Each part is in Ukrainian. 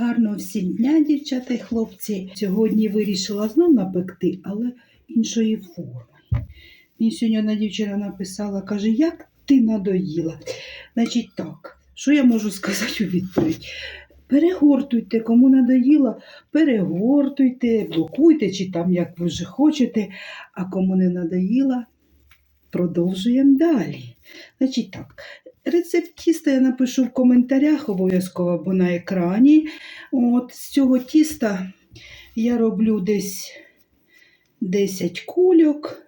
Гарного всім дня, дівчата і хлопці. Сьогодні вирішила знов напекти, але іншої форми. Мені сьогодні одна дівчина написала, каже, як ти надоїла. Значить так, що я можу сказати у відповідь? Перегортуйте, кому надоїло, перегортуйте, блокуйте, чи там як ви вже хочете, а кому не надоїло, продовжуємо далі. Значить так, рецепт тіста я напишу в коментарях обов'язково або на екрані. От, з цього тіста я роблю десь 10 кульок.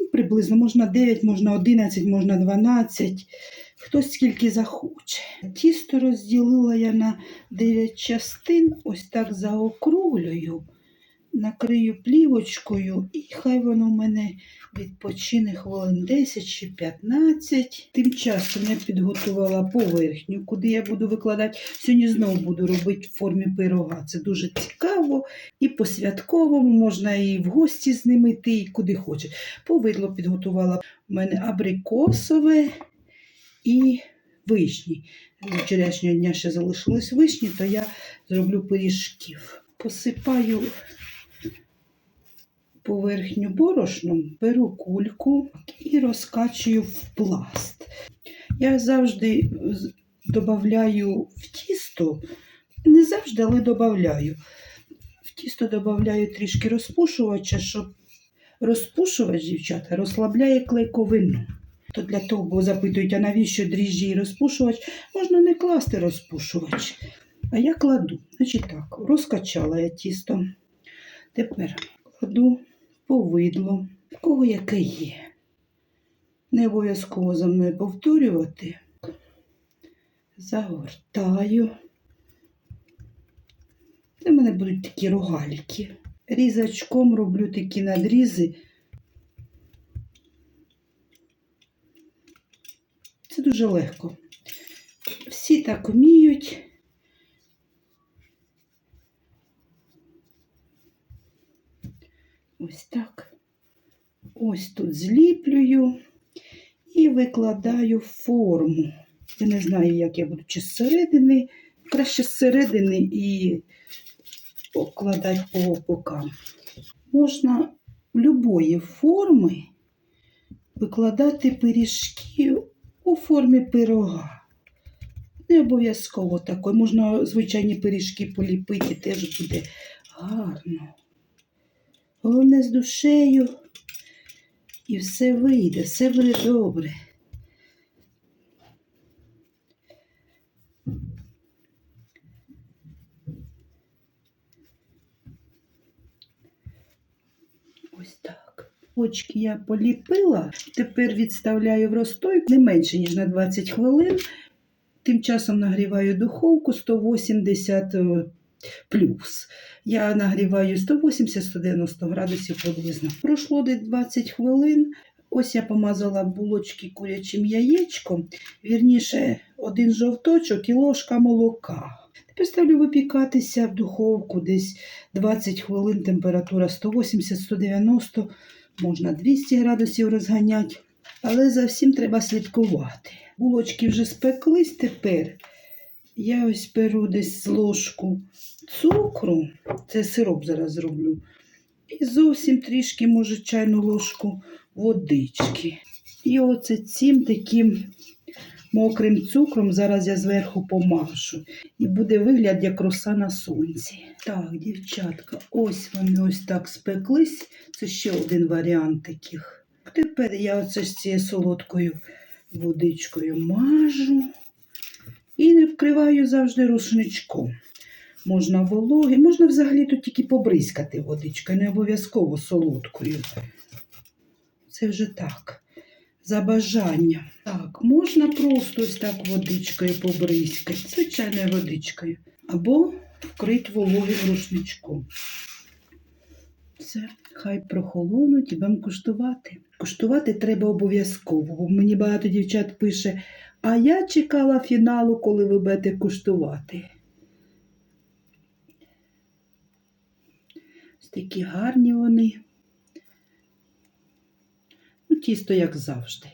Ну, Приблизно можна 9, можна 11, можна 12. Хтось скільки захоче. Тісто розділила я на 9 частин, ось так заокруглюю, накрию плівочкою, і хай воно в мене відпочине хвилин 10 чи 15. Тим часом я підготувала поверхню, куди я буду викладати. Сьогодні знову буду робити в формі пирога. Це дуже цікаво. І по-святковому можна і в гості з ними йти, і куди хочеш. Повидло підготувала у мене абрикосове і вишні. З вчорашнього дня ще залишились вишні, то я зроблю пиріжків. Посипаю поверхню борошном, беру кульку і розкачую в пласт. Я завжди додаю в тісто, не завжди, але додаю. В тісто додаю трішки розпушувача, щоб розпушувач, дівчата, розслабляє клейковину. То для того, бо запитують, а навіщо дріжджі і розпушувач, можна не класти розпушувач. А я кладу. Значить так, розкачала я тісто. Тепер кладу повидло, в кого яке є. Не обов'язково за мною повторювати. Загортаю. Це в мене будуть такі рогальки. Різачком роблю такі надрізи. Це дуже легко. Всі так вміють. Ось так. Ось тут зліплюю і викладаю форму. Я не знаю, як я буду, чи зсередини, краще зсередини і обкладати по бокам. Можна любої форми викладати пиріжки у формі пирога. Не обов'язково такої. Можна звичайні пиріжки поліпити, теж буде гарно. Головне з душею. І все вийде, все буде добре. Ось так. Очки я поліпила, тепер відставляю в розстойку не менше, ніж на 20 хвилин. Тим часом нагріваю духовку 180 е, плюс. Я нагріваю 180-190 градусів приблизно. Пройшло десь 20 хвилин. Ось я помазала булочки курячим яєчком, вірніше, один жовточок і ложка молока. Тепер ставлю випікатися в духовку десь 20 хвилин, температура 180-190, можна 200 градусів розганяти, але за всім треба слідкувати. Булочки вже спеклись тепер. Я ось беру десь ложку цукру, це сироп зараз зроблю. І зовсім трішки, може, чайну ложку водички. І оце цим таким мокрим цукром зараз я зверху помашу. І буде вигляд як роса на сонці. Так, дівчатка, ось вони ось так спеклись. Це ще один варіант таких. Тепер я оце з цією солодкою водичкою мажу. І не вкриваю завжди рушничком. Можна вологи, можна взагалі тут тільки побризкати водичкою, не обов'язково солодкою. Це вже так. За бажанням. Так, можна просто ось так водичкою побризкати, звичайною водичкою. Або вкрити вологим рушничком. Все, хай прохолонуть і будемо куштувати. Куштувати треба обов'язково, бо мені багато дівчат пише, а я чекала фіналу, коли ви будете куштувати. Ось такі гарні вони. Ну, тісто, як завжди.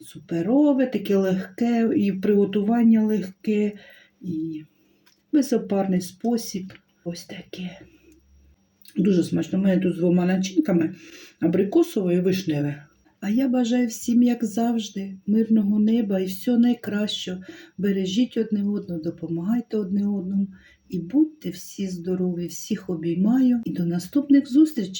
Суперове, таке легке, і приготування легке, і безопарний спосіб. Ось таке. Дуже смачно. У мене тут з двома начинками абрикосове і вишневе. А я бажаю всім, як завжди, мирного неба і всього найкращого. Бережіть одне одного, допомагайте одне одному і будьте всі здорові, всіх обіймаю і до наступних зустрічей!